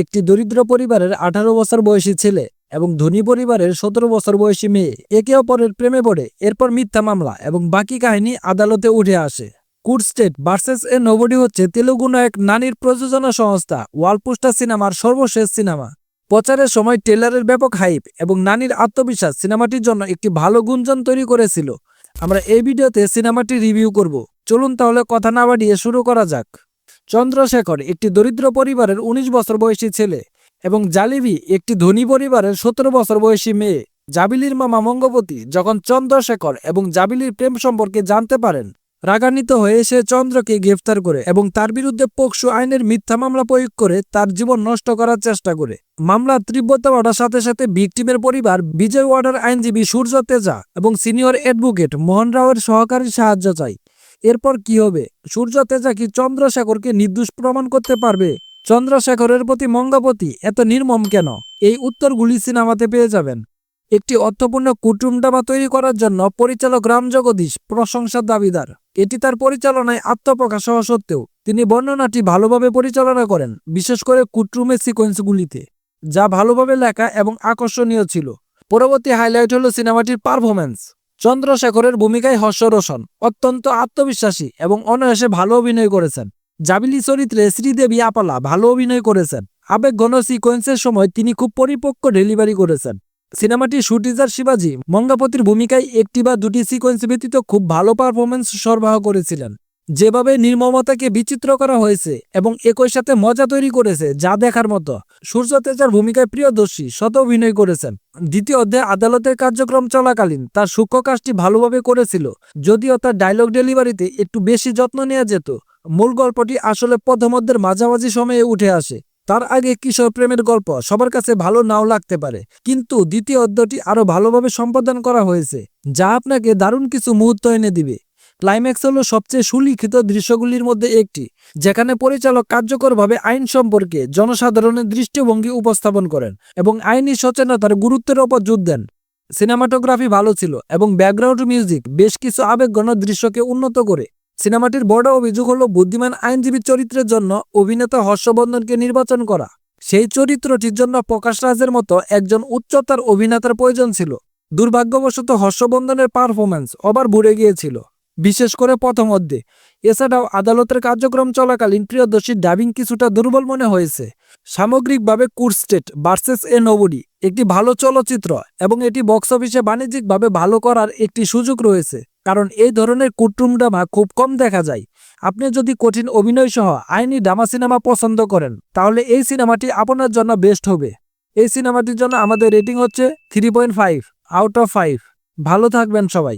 একটি দরিদ্র পরিবারের আঠারো বছর বয়সী ছেলে এবং ধনী পরিবারের সতেরো বছর বয়সী মেয়ে। একে অপরের প্রেমে পড়ে, এরপর মিথ্যা মামলা এবং বাকি কাহিনী আদালতে উঠে আসে। Court state versus a nobody হচ্ছে তেলুগু নায়ক নানির প্রযোজনা সংস্থা ওয়ালপুস্টা সিনেমার সর্বশেষ সিনেমা। প্রচারের সময় টেলারের ব্যাপক হাইপ এবং নানির আত্মবিশ্বাস সিনেমাটির জন্য একটি ভালো গুঞ্জন তৈরি করেছিল। আমরা এই ভিডিওতে সিনেমাটি রিভিউ করব। চলুন তাহলে কথা না বাড়িয়ে শুরু করা যাক। চন্দ্রশেখর একটি দরিদ্র পরিবারের ১৯ বছর বয়সী ছেলে এবং জালিবি একটি ধনী পরিবারের সতেরো বছর বয়সী মেয়ে। জাবিলির মামা মঙ্গবতী যখন চন্দ্রশেখর এবং জাবিলির প্রেম সম্পর্কে জানতে পারেন, রাগান্বিত হয়ে সে চন্দ্রকে গ্রেফতার করে এবং তার বিরুদ্ধে পোকসু আইনের মিথ্যা মামলা প্রয়োগ করে তার জীবন নষ্ট করার চেষ্টা করে। মামলার তীব্রতা বাড়ার সাথে সাথে ভিকটিমের পরিবার বিজয় ওয়ার্ডার আইনজীবী সূর্য তেজা এবং সিনিয়র অ্যাডভোকেট মোহন রাওয়ের সহকারী সাহায্য চাই এরপর কি হবে? সূর্য তেজা কি চন্দ্রশেখরকে নির্দোষ প্রমাণ করতে পারবে? চন্দ্রশেখরের প্রতি মঙ্গবতী এত নির্মম কেন? এই উত্তরগুলি সিনেমাতে পেয়ে যাবেন। একটি অর্থপূর্ণ কুটুম ড্রামা তৈরি করার জন্য পরিচালক রাম জগদীশ প্রশংসার দাবিদার। এটি তার পরিচালনায় আত্মপ্রকাশ হওয়া সত্ত্বেও তিনি বর্ণনাটি ভালোভাবে পরিচালনা করেন, বিশেষ করে কুটরুমের সিকোয়েন্সগুলিতে, যা ভালোভাবে লেখা এবং আকর্ষণীয় ছিল। পরবর্তী হাইলাইট হল সিনেমাটির পারফরম্যান্স। চন্দ্রশেখরের ভূমিকায় হর্ষ রোশন অত্যন্ত আত্মবিশ্বাসী এবং অনায়াসে ভালো অভিনয় করেছেন। জাবিলি চরিত্রে শ্রীদেবী আপালা ভালো অভিনয় করেছেন। আবেগ ঘন সিকোয়েন্সের সময় তিনি খুব পরিপক্ক ডেলিভারি করেছেন। সিনেমাটি শুটিজার শিবাজি মঙ্গাপতির ভূমিকায় একটি বা দুটি সিকোয়েন্স ব্যতীত খুব ভালো পারফরমেন্স সরবরাহ করেছিলেন। যেভাবে নির্মমতাকে বিচিত্র করা হয়েছে এবং একই সাথে মজা তৈরি করেছে যা দেখার মতো। সূর্য তেজার ভূমিকায় প্রিয়দর্শী, শত অভিনয় করেছেন। দ্বিতীয় অধ্যায়ে আদালতের কার্যক্রম চলাকালীন তার সূক্ষ্ম কাজটি ভালোভাবে করেছিল, যদিও তার ডায়লগ ডেলিভারিতে একটু বেশি যত্ন নেওয়া যেত। মূল গল্পটি আসলে পথমধ্যের মাঝামাঝি সময়ে উঠে আসে। তার আগে কিশোর প্রেমের গল্প সবার কাছে ভালো নাও লাগতে পারে, কিন্তু দ্বিতীয় অধ্যায়টি আরও ভালোভাবে সম্পাদন করা হয়েছে, যা আপনাকে দারুণ কিছু মুহূর্ত এনে দিবে। ক্লাইম্যাক্স হলো সবচেয়ে সুলিখিত দৃশ্যগুলির মধ্যে একটি, যেখানে পরিচালক কার্যকরভাবে আইন সম্পর্কে জনসাধারণের দৃষ্টিভঙ্গি উপস্থাপন করেন এবং আইনি সচেতনতার গুরুত্বের ওপর জোর দেন। সিনেমাটোগ্রাফি ভালো ছিল এবং ব্যাকগ্রাউন্ড মিউজিক বেশ কিছু আবেগঘন দৃশ্যকে উন্নত করে। সিনেমাটির বড় অভিযোগ হলো বুদ্ধিমান আইনজীবী চরিত্রের জন্য অভিনেতা হর্ষবর্ধনকে নির্বাচন করা। সেই চরিত্রটির জন্য প্রকাশ রাজের মতো একজন উচ্চতার অভিনেতার প্রয়োজন ছিল। দুর্ভাগ্যবশত হর্ষবন্ধনের পারফরম্যান্স ওভার ভরে গিয়েছিল। বিশেষ করে প্রথম অর্ধে। এছাড়াও আদালতের কার্যক্রম চলাকালীন প্রিয়দর্শীর ডাবিং কিছুটা দুর্বল মনে হয়েছে। সামগ্রিকভাবে কুরস্টেট ভার্সেস এ নবডি একটি ভালো চলচ্চিত্র এবং এটি বক্স অফিসে বাণিজ্যিকভাবে ভালো করার একটি সুযোগ রয়েছে, কারণ এই ধরনের কুট্রুম ড্রামা খুব কম দেখা যায়। আপনি যদি কঠিন অভিনয় সহ আইনি ড্রামা সিনেমা পছন্দ করেন, তাহলে এই সিনেমাটি আপনার জন্য বেস্ট হবে। এই সিনেমাটির জন্য আমাদের রেটিং হচ্ছে three point five out of five ভালো থাকবেন সবাই।